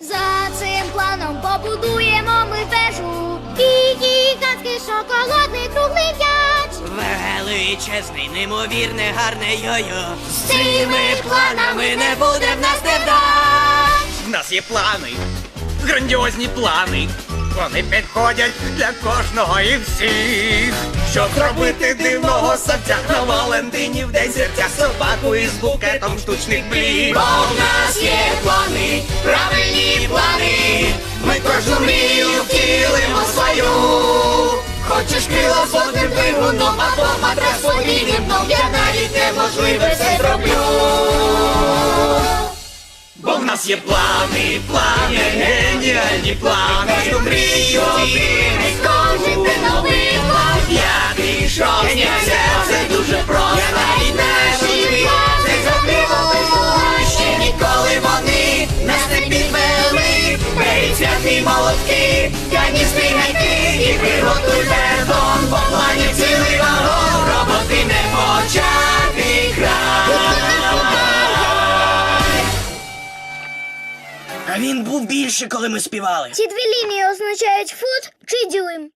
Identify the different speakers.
Speaker 1: За цим планом побудуємо ми вежу. І гігантський шоколадний круглий м'яч.
Speaker 2: Величезний, неймовірне, гарне йо-йо.
Speaker 1: З цими планами не буде в нас невдач.
Speaker 3: В нас є плани, грандіозні плани. Вони підходять для кожного і всіх. Щоб зробити дивного савця на Валентині в день серця собаку із букетом штучних мрій.
Speaker 1: Бо в нас є плани, правильні
Speaker 3: кожну втілимо свою.
Speaker 1: Хочеш крила з водним двигуном або матрас подвійним дном, я навіть неможливе все зроблю.
Speaker 3: Бо в нас є плани, плани, геніальні плани. Кожну Святий молотки, каністри гайки і приготуй бетон, бо плані цілий вагон, роботи не почати край.
Speaker 2: А він був більше, коли ми співали.
Speaker 1: Ці дві лінії означають фут чи дюйм.